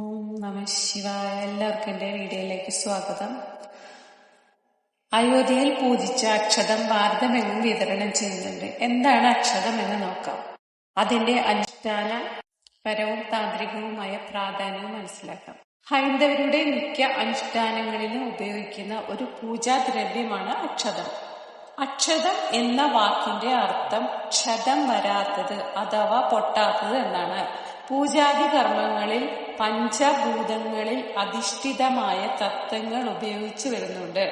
ഓം നമ എല്ലാവർക്കും എന്റെ വീഡിയോയിലേക്ക് സ്വാഗതം. അയോധ്യയിൽ പൂജിച്ച അക്ഷതം ഭാരതമെങ്ങും വിതരണം ചെയ്യുന്നുണ്ട്. എന്താണ് അക്ഷതം എന്ന് നോക്കാം. അതിന്റെ അനുഷ്ഠാന പരവും താന്ത്രികവുമായ പ്രാധാന്യവും മനസ്സിലാക്കാം. ഹൈന്ദവരുടെ മിക്ക അനുഷ്ഠാനങ്ങളിലും ഉപയോഗിക്കുന്ന ഒരു പൂജാദ്രവ്യമാണ് അക്ഷതം. അക്ഷതം എന്ന വാക്കിന്റെ അർത്ഥം ക്ഷതം വരാത്തത് അഥവാ പൊട്ടാത്തത് എന്നാണ്. പൂജാതി കർമ്മങ്ങളിൽ പഞ്ചഭൂതങ്ങളിൽ അധിഷ്ഠിതമായ തത്വങ്ങൾ ഉപയോഗിച്ചു വരുന്നുണ്ട്.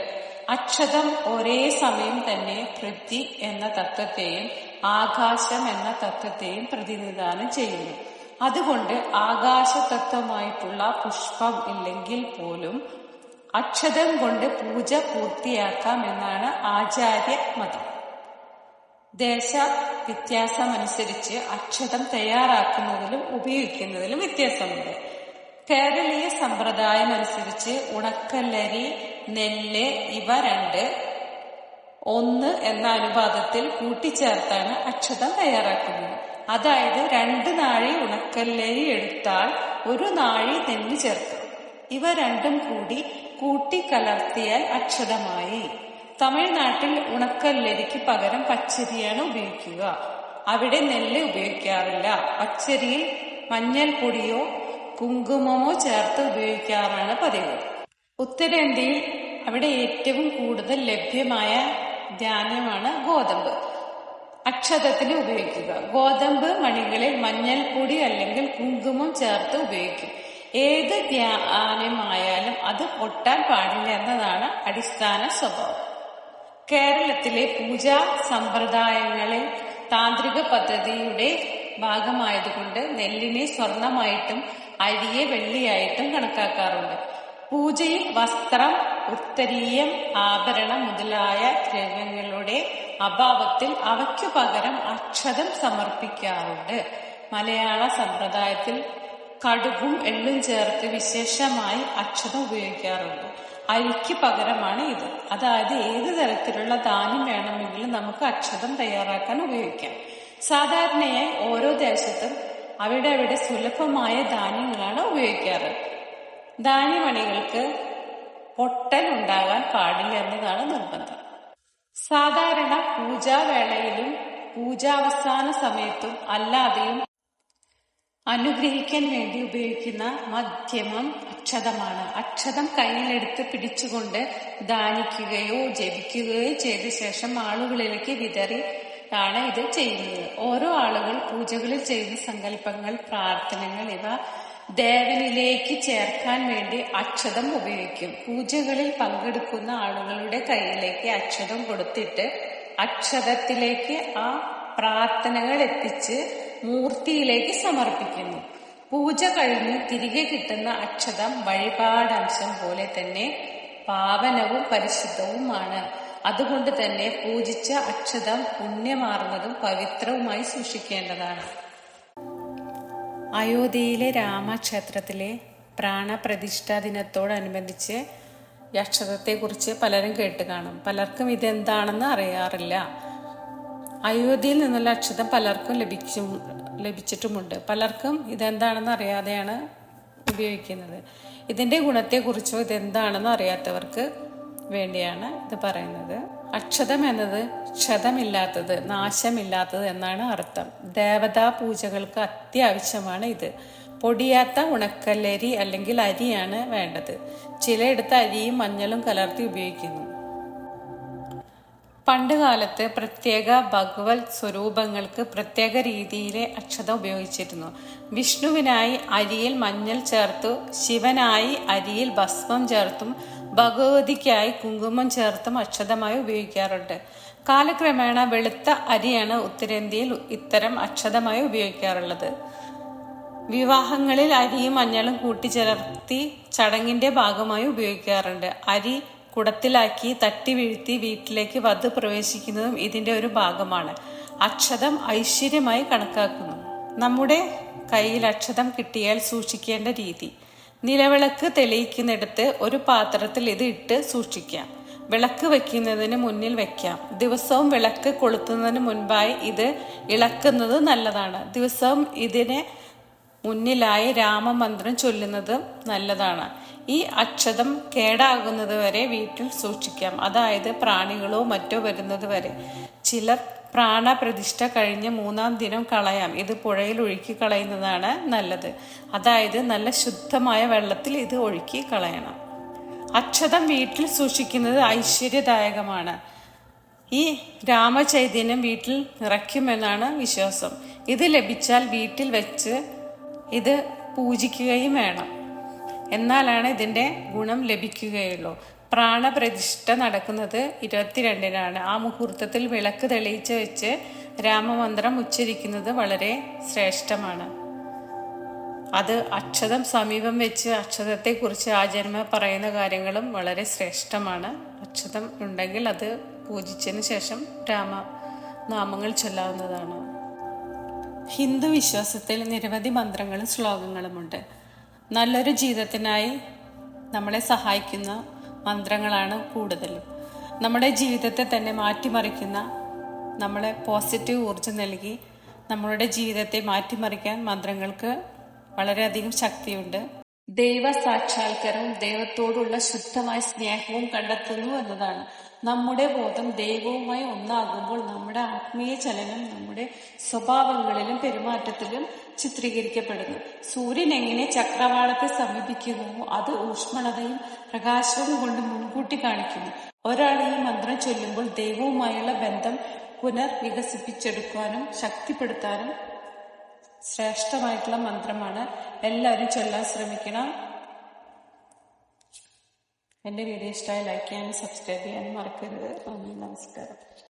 അക്ഷതം ഒരേ സമയം തന്നെ പൃഥ്വി എന്ന തത്വത്തെയും ആകാശം എന്ന തത്വത്തെയും പ്രതിനിധാനം ചെയ്യുന്നു. അതുകൊണ്ട് ആകാശതത്വമായിട്ടുള്ള പുഷ്പം ഇല്ലെങ്കിൽ പോലും അക്ഷതം കൊണ്ട് പൂജ പൂർത്തിയാക്കാം എന്നാണ് ആചാര്യ മതം. ദേശ വ്യത്യാസമനുസരിച്ച് അക്ഷതം തയ്യാറാക്കുന്നതിലും ഉപയോഗിക്കുന്നതിലും വ്യത്യാസമുണ്ട്. കേരളീയ സമ്പ്രദായം അനുസരിച്ച് ഉണക്കല്ലരി നെല്ല് ഇവ രണ്ട് ഒന്ന് എന്ന അനുപാതത്തിൽ കൂട്ടിച്ചേർത്താണ് അക്ഷതം തയ്യാറാക്കുന്നത്. അതായത് രണ്ട് നാഴി ഉണക്കല്ലരി എടുത്താൽ ഒരു നാഴി നെല്ല് ചേർക്കും. ഇവ രണ്ടും കൂടി കൂട്ടിക്കലർത്തിയാൽ അക്ഷതമായി. തമിഴ്നാട്ടിൽ ഉണക്കല്ലരിക്ക് പകരം പച്ചരിയാണ് ഉപയോഗിക്കുക. അവിടെ നെല്ല് ഉപയോഗിക്കാറില്ല. പച്ചരിയിൽ മഞ്ഞൾപ്പൊടിയോ കുങ്കുമമോ ചേർത്ത് ഉപയോഗിക്കാറാണ് പതിവ്. ഉത്തരേന്ത്യയിൽ അവിടെ ഏറ്റവും കൂടുതൽ ലഭ്യമായ ധാന്യമാണ് ഗോതമ്പ്. അക്ഷതത്തിന് ഉപയോഗിക്കുക. ഗോതമ്പ് മണികളിൽ മഞ്ഞൾപ്പൊടി അല്ലെങ്കിൽ കുങ്കുമം ചേർത്ത് ഉപയോഗിക്കും. ഏത് ധ്യാനമായാലും അത് പൊട്ടാൻ പാടില്ല എന്നതാണ് അടിസ്ഥാന സ്വഭാവം. കേരളത്തിലെ പൂജാ സമ്പ്രദായങ്ങളിൽ താന്ത്രിക പദ്ധതിയുടെ ഭാഗമായതുകൊണ്ട് നെല്ലിനെ സ്വർണമായിട്ടും അരിയെ വെള്ളിയായിട്ടും കണക്കാക്കാറുണ്ട്. പൂജയിൽ വസ്ത്രം ഉത്തരീയം ആഭരണം മുതലായ ദ്രവ്യങ്ങളുടെ അഭാവത്തിൽ അവയ്ക്കു പകരം അക്ഷതം സമർപ്പിക്കാറുണ്ട്. മലയാള സമ്പ്രദായത്തിൽ കടുകും എള്ളും ചേർത്ത് വിശേഷമായി അക്ഷതം ഉപയോഗിക്കാറുണ്ട്. അരിക്ക് പകരമാണ് ഇത്. അതായത് ഏത് തരത്തിലുള്ള ധാന്യം വേണമെങ്കിലും നമുക്ക് അക്ഷതം തയ്യാറാക്കാൻ ഉപയോഗിക്കാം. സാധാരണയായി ഓരോ ദേശത്തും അവിടെ അവിടെ സുലഭമായ ധാന്യങ്ങളാണ് ഉപയോഗിക്കാറ്. ധാന്യമണികൾക്ക് പൊട്ടൽ ഉണ്ടാകാൻ പാടില്ല എന്നതാണ് നിർബന്ധം. സാധാരണ പൂജാവേളയിലും പൂജാവസാന സമയത്തും അല്ലാതെയും അനുഗ്രഹിക്കാൻ വേണ്ടി ഉപയോഗിക്കുന്ന മധ്യമം അക്ഷതമാണ്. അക്ഷതം കയ്യിലെടുത്ത് പിടിച്ചുകൊണ്ട് ദാനിക്കുകയോ ജപിക്കുകയോ ചെയ്ത ശേഷം ആളുകളിലേക്ക് വിതറി ആണ് ഇത് ചെയ്യുന്നത്. ഓരോ ആളുകൾ പൂജകളിൽ ചെയ്യുന്ന സങ്കല്പങ്ങൾ പ്രാർത്ഥനകൾ ഇവ ദേവനിലേക്ക് ചേർക്കാൻ വേണ്ടി അക്ഷതം ഉപയോഗിക്കും. പൂജകളിൽ പങ്കെടുക്കുന്ന ആളുകളുടെ കയ്യിലേക്ക് അക്ഷതം കൊടുത്തിട്ട് അക്ഷതത്തിലേക്ക് ആ പ്രാർത്ഥനകൾ എത്തിച്ച് മൂർത്തിയിലേക്ക് സമർപ്പിക്കുന്നു. പൂജ കഴിഞ്ഞ് തിരികെ കിട്ടുന്ന അക്ഷതം വഴിപാടംശം പോലെ തന്നെ പാവനവും പരിശുദ്ധവുമാണ്. അതുകൊണ്ട് തന്നെ പൂജിച്ച അക്ഷതം പുണ്യമാർന്നതും പവിത്രവുമായി സൂക്ഷിക്കേണ്ടതാണ്. അയോധ്യയിലെ രാമക്ഷേത്രത്തിലെ പ്രാണപ്രതിഷ്ഠാ ദിനത്തോടനുബന്ധിച്ച് ഈ അക്ഷതത്തെക്കുറിച്ച് പലരും കേട്ട് കാണും. പലർക്കും ഇതെന്താണെന്ന് അറിയാറില്ല. അയോധ്യയിൽ നിന്നുള്ള അക്ഷതം പലർക്കും ലഭിച്ചു ലഭിച്ചിട്ടുമുണ്ട്. പലർക്കും ഇതെന്താണെന്ന് അറിയാതെയാണ് ഉപയോഗിക്കുന്നത്. ഇതിന്റെ ഗുണത്തെക്കുറിച്ചോ ഇതെന്താണെന്ന് അറിയാത്തവർക്ക് വേണ്ടിയാണ് ഇത് പറയുന്നത്. അക്ഷതം എന്നത് ക്ഷതമില്ലാത്തത് നാശമില്ലാത്തത് എന്നാണ് അർത്ഥം. ദേവതാ പൂജകൾക്ക് അത്യാവശ്യമാണ് ഇത്. പൊടിയാത്ത ഉണക്കല്ലരി അല്ലെങ്കിൽ അരിയാണ് വേണ്ടത്. ചിലയിടത്ത് അരിയും മഞ്ഞളും കലർത്തി ഉപയോഗിക്കുന്നു. പണ്ടുകാലത്ത് പ്രത്യേക ഭഗവത് സ്വരൂപങ്ങൾക്ക് പ്രത്യേക രീതിയിലെ അക്ഷത ഉപയോഗിച്ചിരുന്നു. വിഷ്ണുവിനായി അരിയിൽ മഞ്ഞൾ ചേർത്തു ശിവനായി അരിയിൽ ഭസ്മം ചേർത്തും ഭഗവതിക്കായി കുങ്കുമം ചേർത്തും അക്ഷതമായി ഉപയോഗിക്കാറുണ്ട്. കാലക്രമേണ വെളുത്ത അരിയാണ് ഉത്തരേന്ത്യയിൽ ഇത്തരം അക്ഷതമായി ഉപയോഗിക്കാറുള്ളത്. വിവാഹങ്ങളിൽ അരിയും മഞ്ഞളും കൂട്ടിച്ചേർത്തി ചടങ്ങിന്റെ ഭാഗമായി ഉപയോഗിക്കാറുണ്ട്. അരി കുടത്തിലാക്കി തട്ടി വീഴ്ത്തി വീട്ടിലേക്ക് വധു പ്രവേശിക്കുന്നതും ഇതിന്റെ ഒരു ഭാഗമാണ്. അക്ഷതം ഐശ്വര്യമായി കണക്കാക്കുന്നു. നമ്മുടെ കയ്യിൽ അക്ഷതം കിട്ടിയാൽ സൂക്ഷിക്കേണ്ട രീതി. നിലവിളക്ക് തെളിയിക്കുന്നിടത്ത് ഒരു പാത്രത്തിൽ ഇത് ഇട്ട് സൂക്ഷിക്കാം. വിളക്ക് വെക്കുന്നതിന് മുന്നിൽ വെക്കാം ദിവസവും വിളക്ക് കൊളുത്തുന്നതിന് മുൻപായി ഇത് ഇളക്കുന്നത് നല്ലതാണ്. ദിവസവും ഇതിനെ മുന്നിലായി രാമമന്ത്രം ചൊല്ലുന്നത് നല്ലതാണ്. ഈ അക്ഷതം കേടാകുന്നത് വരെ വീട്ടിൽ സൂക്ഷിക്കാം. അതായത് പ്രാണികളോ മറ്റോ വരുന്നത് വരെ. ചിലർ പ്രാണപ്രതിഷ്ഠ കഴിഞ്ഞ് മൂന്നാം ദിനം കളയാം. ഇത് പുഴയിൽ ഒഴുക്കി കളയുന്നതാണ് നല്ലത്. അതായത് നല്ല ശുദ്ധമായ വെള്ളത്തിൽ ഇത് ഒഴുക്കി കളയണം. അക്ഷതം വീട്ടിൽ സൂക്ഷിക്കുന്നത് ഐശ്വര്യദായകമാണ്. ഈ രാമചൈതന്യം വീട്ടിൽ നിറയ്ക്കുമെന്നാണ് വിശ്വാസം. ഇത് ലഭിച്ചാൽ വീട്ടിൽ വെച്ച് ഇത് പൂജിക്കുകയും വേണം. എന്നാലാണ് ഇതിന്റെ ഗുണം ലഭിക്കുകയുള്ളൂ. പ്രാണപ്രതിഷ്ഠ നടക്കുന്നത് ഇരുപത്തിരണ്ടിനാണ്. ആ മുഹൂർത്തത്തിൽ വിളക്ക് തെളിയിച്ച് വെച്ച് രാമമന്ത്രം ഉച്ചരിക്കുന്നത് വളരെ ശ്രേഷ്ഠമാണ്. അത് അക്ഷതം സമീപം വെച്ച് അക്ഷതത്തെക്കുറിച്ച് ആചരണ പറയുന്ന കാര്യങ്ങളും വളരെ ശ്രേഷ്ഠമാണ്. അക്ഷതം ഉണ്ടെങ്കിൽ അത് പൂജിച്ചതിന് ശേഷം രാമ നാമങ്ങൾ ചൊല്ലാവുന്നതാണ്. ഹിന്ദു വിശ്വാസത്തിൽ നിരവധി മന്ത്രങ്ങളും ശ്ലോകങ്ങളുമുണ്ട്. നല്ലൊരു ജീവിതത്തിനായി നമ്മളെ സഹായിക്കുന്ന മന്ത്രങ്ങളാണ് കൂടുതലും. നമ്മുടെ ജീവിതത്തെ തന്നെ മാറ്റിമറിക്കുന്ന നമ്മളെ പോസിറ്റീവ് ഊർജം നൽകി നമ്മളുടെ ജീവിതത്തെ മാറ്റിമറിക്കാൻ മന്ത്രങ്ങൾക്ക് വളരെയധികം ശക്തിയുണ്ട്. ദൈവ സാക്ഷാത്കാരവും ദൈവത്തോടുള്ള ശുദ്ധമായ സ്നേഹവും കണ്ടെത്തുന്നു എന്നതാണ്. നമ്മുടെ ബോധം ദൈവവുമായി ഒന്നാകുമ്പോൾ നമ്മുടെ ആത്മീയ ചലനം നമ്മുടെ സ്വഭാവങ്ങളിലും പെരുമാറ്റത്തിലും ചിത്രീകരിക്കപ്പെടുന്നു. സൂര്യൻ എങ്ങനെ ചക്രവാളത്തെ സമീപിക്കുന്നു അത് ഊഷ്മളതയും പ്രകാശവും കൊണ്ട് മുൻകൂട്ടി കാണിക്കുന്നു. ഒരാൾ ഈ മന്ത്രം ചൊല്ലുമ്പോൾ ദൈവവുമായുള്ള ബന്ധം പുനർവികസിപ്പിച്ചെടുക്കാനും ശക്തിപ്പെടുത്താനും ശ്രേഷ്ഠമായിട്ടുള്ള മന്ത്രമാണ്. എല്ലാവരും ചൊല്ലാൻ ശ്രമിക്കണം. എന്റെ വീഡിയോ ഇഷ്ടമായി ലൈക്ക് ചെയ്യാനും സബ്സ്ക്രൈബ് ചെയ്യാനും മറക്കരുത്. നന്ദി നമസ്കാരം.